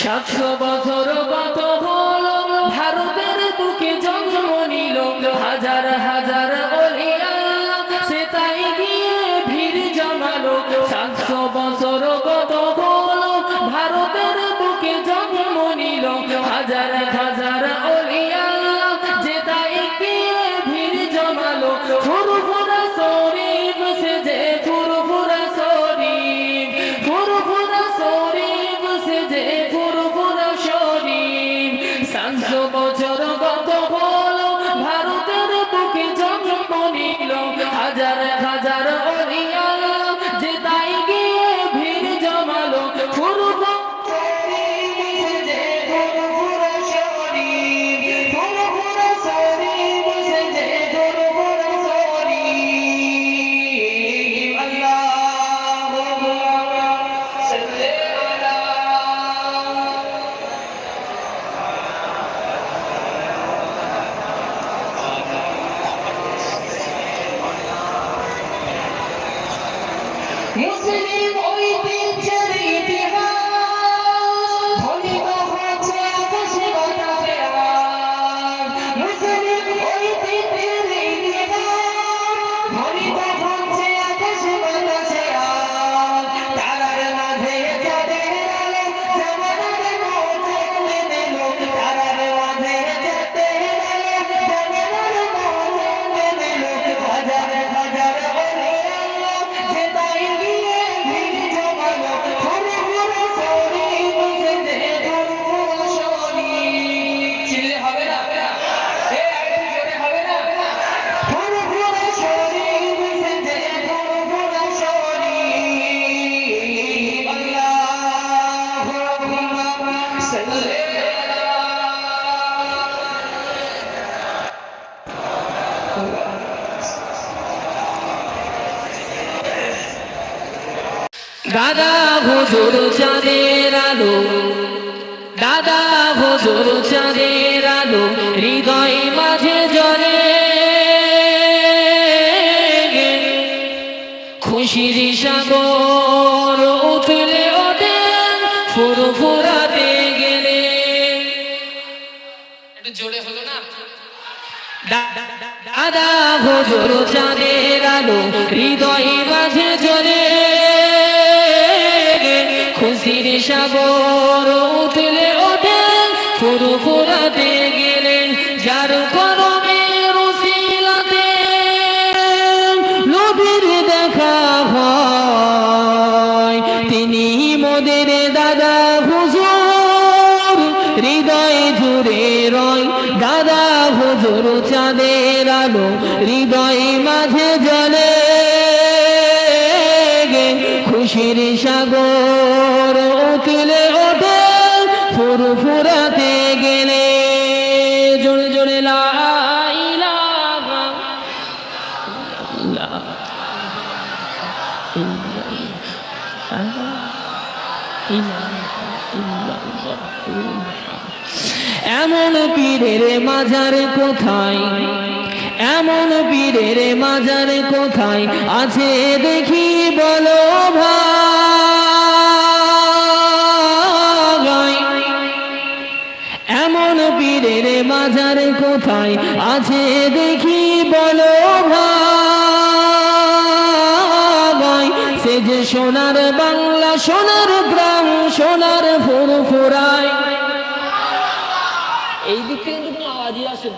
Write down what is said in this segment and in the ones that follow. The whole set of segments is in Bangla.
সাতশো বছর কত হল, ভারতের বুকে জন্ম নিল, হাজার হাজার অলিয়া। সে তাই গিয়ে ভিড় জমালো হাজার Eu seria দাদা হুজুর চাঁদের আলো দাদা হুজুর চাঁদের আলো হৃদয় মাঝে জলে খুশির সাগর উতলে ওঠে ফুরফুরাতে গেলে। একটু জোরে হলো না? দাদা হুজুর চাঁদের আলো হৃদয় মাঝে জ্বলে গেলেন, যার দেখা হয়। তিনি মোদের দাদা হুজুর, হৃদয় জুড়ে রয়। দাদা হুজুর চাঁদের আলো, হৃদয় মাঝে জলে ফুরাতে গেলে জোরে জোরে। এমন পীরের মাজার কোথায় এমন পীরের মাজার কোথায় আছে দেখি বলো ভাই পীরের মাজার কোথায় আছে দেখি বলো ভাই। সে যে সোনার বাংলা, সোনার গ্রাম, সোনার ফুরফুরায়। এই দিক থেকে কিন্তু কোনো আওয়াজই আসে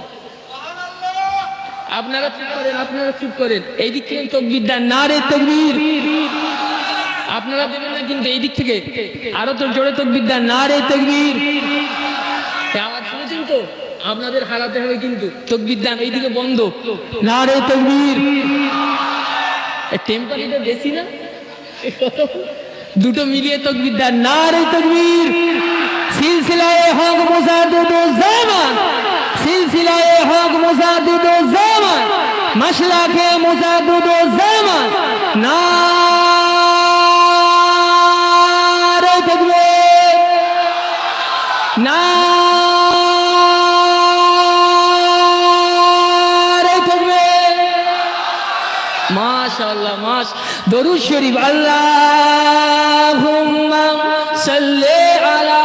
আপনারা চুপ করেন, আপনারা চুপ করেন। এই দিক থেকে তকবির দেন না রে তকবির। আপনারা দেবেন না কিন্তু এই দিক থেকে। আরও তো জোরে তকবির দেন না রে তকবির। শুনেছেন আপনাদের হারাতে হবে কিন্তু। তকবির দেন এইদিকে বন্ধ। না রে তকবির। টেম্পারেচার বেশি না? দুটো মিলিয়ে তকবির দেন। না রে তকবির। সিলসিলায়ে হক মুজাদ্দিদ জামান। সিলসিলায়ে হক মুজাদ্দিদ জামান। মাসলাকে মুজাদ্দিদ জামান। না রে তকবির। না মাস দরুদ শরীফ আল্লাহুম্মা সাল্লি আলা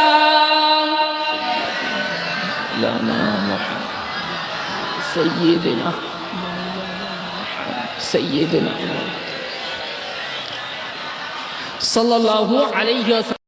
লানা মুহাম্মদ সাল্লাল্লাহু আলাইহি